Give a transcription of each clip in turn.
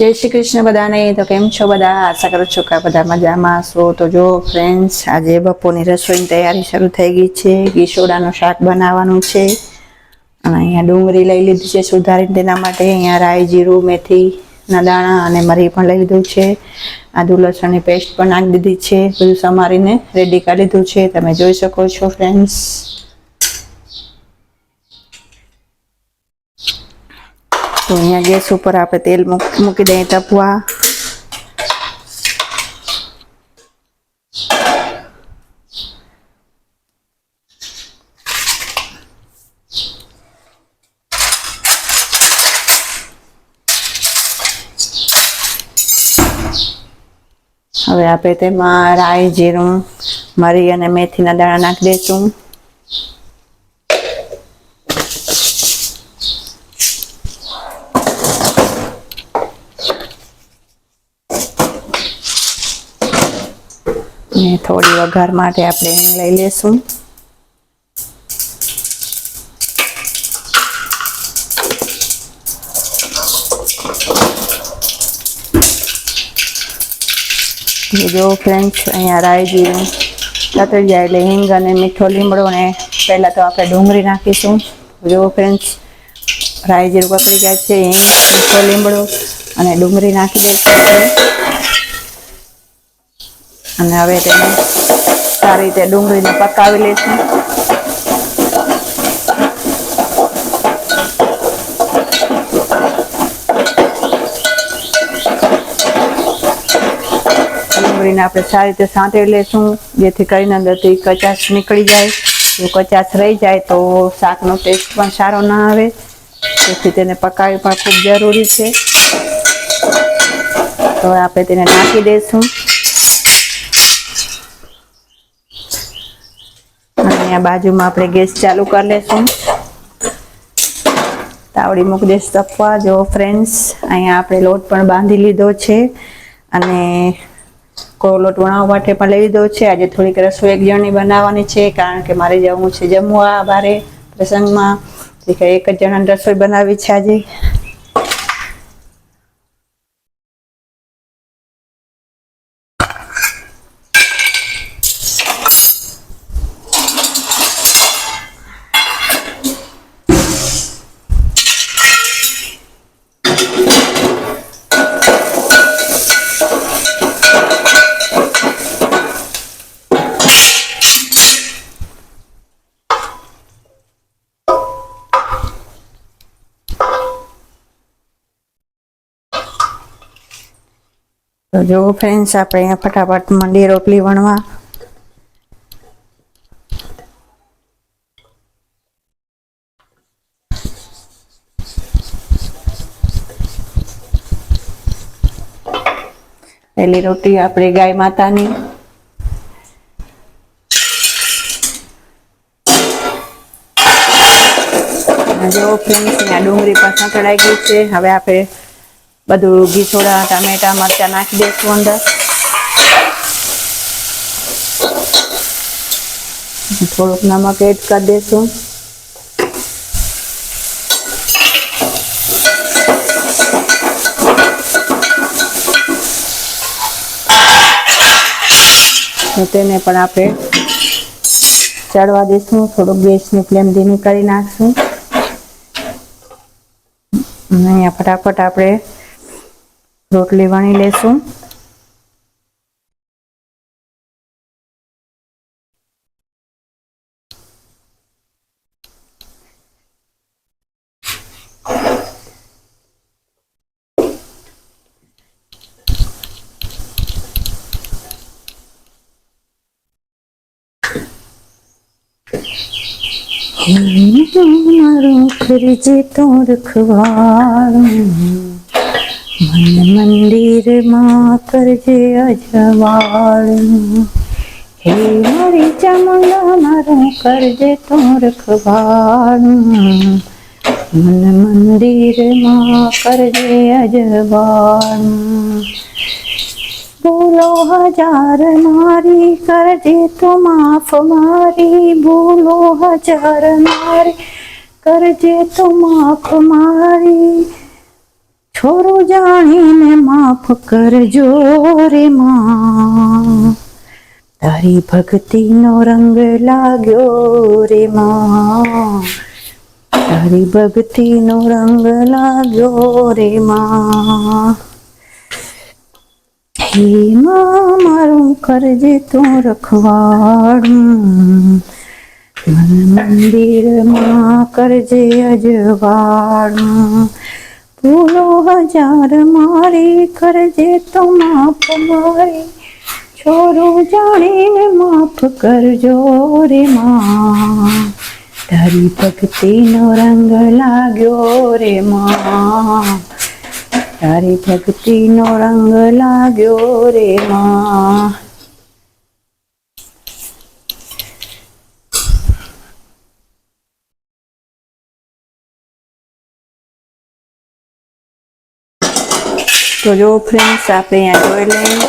જય શ્રી કૃષ્ણ બધાને. તો કેમ છો બધા? આશા કરું છું કે બધા મજામાં છો તો જો ફ્રેન્ડ્સ આજે બપોરની રસોઈની તૈયારી શરૂ થઈ ગઈ છે. ગીસોડાનું શાક બનાવવાનું છે. અને અહીંયા ડુંગળી લઈ લીધી છે સુધારીને તેના માટે. અહીંયા રાઈ, જીરું, મેથી દાણા અને મરી પણ લઈ લીધું છે. આદુ, લસણની પેસ્ટ પણ નાખી દીધી છે. બધું સમારીને રેડી કરી લીધું છે. તમે જોઈ શકો છો ફ્રેન્ડ્સ તો અહીંયા ગેસ ઉપર આપણે તેલ મૂક- દઈએ તપવા. હવે આપણે તેમાં રાઈ, જીરું, મરી અને મેથીના દાણા નાખી દઈશું. અને થોડી વઘાર માટે આપણે હિંગ લઈ લેશું જો ફ્રેન્ડ્સ અહીંયા રાઈ જીરું તતરી જાય એટલે હિંગ અને મીઠો લીમડો ને પહેલાં તો આપણે ડુંગળી નાખીશું જો ફ્રેન્ડ્સ રાઈ જીરું પકડી જાય છે હિંગ, મીઠો લીમડો અને ડુંગળી નાખી દઈશું. અને હવે તેને સારી રીતે ડુંગળીને પકાવી લઈશું ડુંગળીને આપણે સારી રીતે સાંતળી લઈશું જેથી કરીને અંદરથી કચાશ નીકળી જાય. જો કચાશ રહી જાય તો શાકનો ટેસ્ટ પણ સારો ના આવે. તેથી તેને પકાવવી પણ ખૂબ જરૂરી છે. તો આપણે તેને નાખી દઈશું. અહીંયા બાજુમાં આપણે ગેસ ચાલુ કરી લેશું. તાવડી મૂકી દઈશ તપવા. જો ફ્રેન્ડ્સ અહીંયા આપણે લોટ પણ બાંધી લીધો છે અને કોરો લોટ વણાવવા માટે પણ લઈ લીધો છે. આજે થોડીક રસોઈ એક જણની બનાવવાની છે, કારણ કે મારે જવું છે જમવા બારે પ્રસંગમાં. એક જ જણાની રસોઈ બનાવી છે આજે. તો જો ફ્રેન્ડ્સ આપણે અહીંયા ફટાફટ મંડી રોટલી વણવા. પહેલી રોટી આપણે ગાય માતાની. જો ફ્રેન્ડ્સ આ ડુંગળી પાછા ચડાઈ ગઈ છે. હવે આપણે બધું ઘીસોડા ટામેટા, મરચા નાખી દઈશું અંદર. થોડુંક નમક એડ કરી દઈશું તેને પણ આપણે ચડવા દઈશું થોડુંક ગેસની ફ્લેમ ધીમી કરી નાખશું. અને અહીંયા ફટાફટ આપણે રોટલી વણી લેશું. મારું ખરીજે તો રખવાળું મન મંદિરમાં કરજે અજવાળું હે મારી ચામુંડા, મારું કરજે તું રખવાળું મન મંદિરમાં કરજે અજવાળું ભૂલો હજાર મારી, કરજે તો માફ મારી. ભૂલો હજાર મારી, કરજે તો માફ મારી. છોરો જાણીને માફ કરજો રે માં. તારી ભક્તિનો રંગ લાગ્યો રે માં. તારી ભક્તિનો રંગ લાગ્યો રે માં. હે માં, મારું કરજે તું રખવાડું. મન મંદિરમાં કરજે અજવાડું. ભૂલો હજાર મારી, કરજે તો માફ મારી. છોરું જાણીને માફ કરજો રે માં. તારી ભક્તિનો રંગ લાગ્યો રે માં. તારી ભક્તિનો રંગ લાગ્યો રે માં. તો જો ફ્રેન્ડ્સ આપણે અહીંયા જોઈ લઈએ.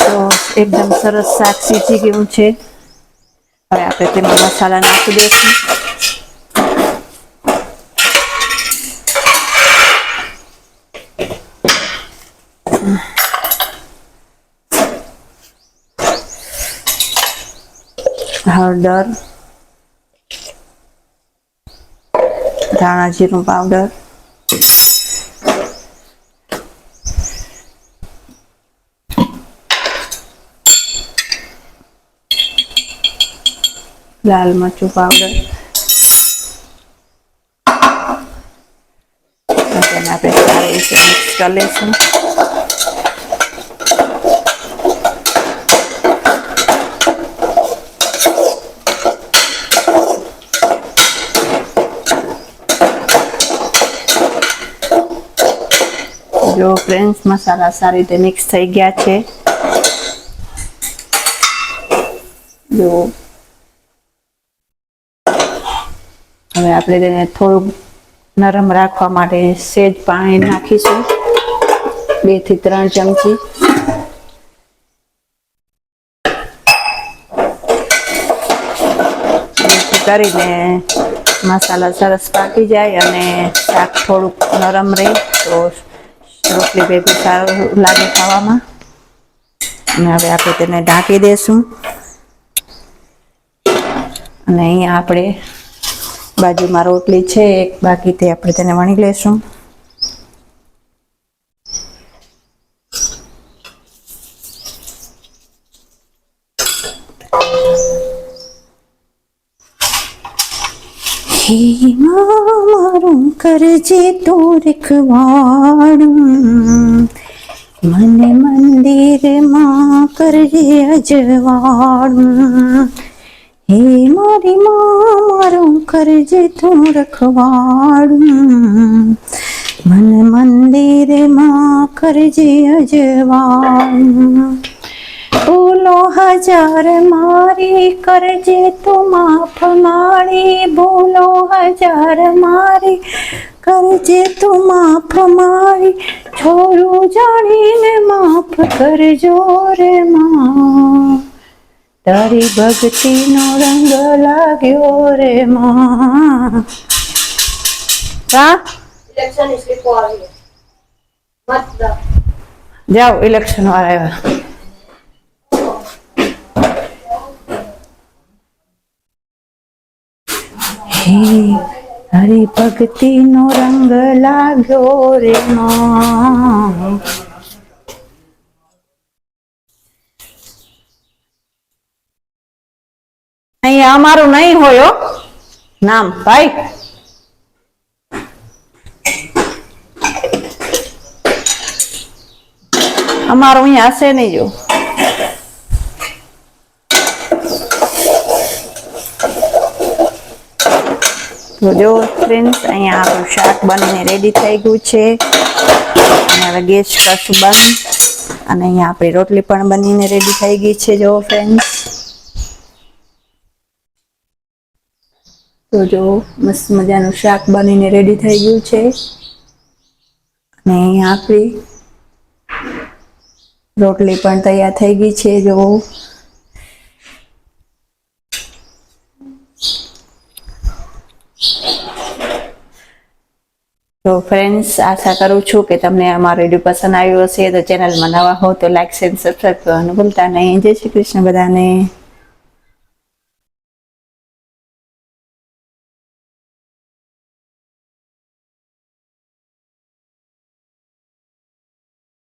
તો એકદમ સરસ શાક સીજી ગયું છે. હવે આપણે તેમાં મસાલા નાખી દઈશું. હળદર, ધાણા જીરું પાવડર. લાલ મરચું પાવડર તેને આપણે સારી રીતે મિક્સ કરી લઈશું જો ફ્રેન્ડ્સ મસાલા સારી રીતે મિક્સ થઈ ગયા છે જો હવે આપણે તેને થોડુંક નરમ રાખવા માટે સેજ પાણી નાખીશું. બેથી ત્રણ ચમચી. કરીને મસાલા સરસ પાકી જાય અને શાક થોડુંક નરમ રહે તો રોટલી ભેગું સારું લાગે ખાવામાં. અને હવે આપણે તેને ઢાંકી દઈશું અને અહીંયા આપણે બાજુમાં રોટલી છે, એક બાકી તે આપણે તેને વણી લેશું મારું કરજે તો રખવાડું. મને મંદિરમાં કરજે અજવાડું હે કરજે તું રખવાડું. મન મંદિરમાં કરજે અજવાડું ભૂલો હજાર મારી કરજે તું માફ મારી. ભૂલો હજાર મારી કરજે તું માફ મારી. છોરું જાણીને માફ કરજો રે માં. તારી ભક્તિનો રંગ લાગ્યો રે માં. જાઓ ઇલેક્શન વાળા આવ્યા. હે તારી ભક્તિનો રંગ લાગ્યો રે માં. અહીંયા અમારું નહીં હોય નામ, ભાઈ. અમારું અહીંયા હશે નહીં જો. જો ફ્રેન્ડ્સ અહીંયા આપણું શાક બનીને રેડી થઈ ગયું છે. હવે ગેસ કરશું બંધ. અને અહીંયા આપણી રોટલી પણ બનીને રેડી થઈ ગઈ છે, જો ફ્રેન્ડ્સ તો જો મસ્ત મજાનું શાક બનીને રેડી થઈ ગયું છે. અને આપણી રોટલી પણ તૈયાર થઈ ગઈ છે, જો. તો ફ્રેન્ડ્સ આશા કરું છું કે તમને અમારો વીડિયો પસંદ આવ્યો હશે. તો ચેનલમાં નવા હો તો લાઈક શેર સબસ્ક્રાઈબ કરવાનું ભૂલતા નહીં. જય શ્રી કૃષ્ણ બધાને.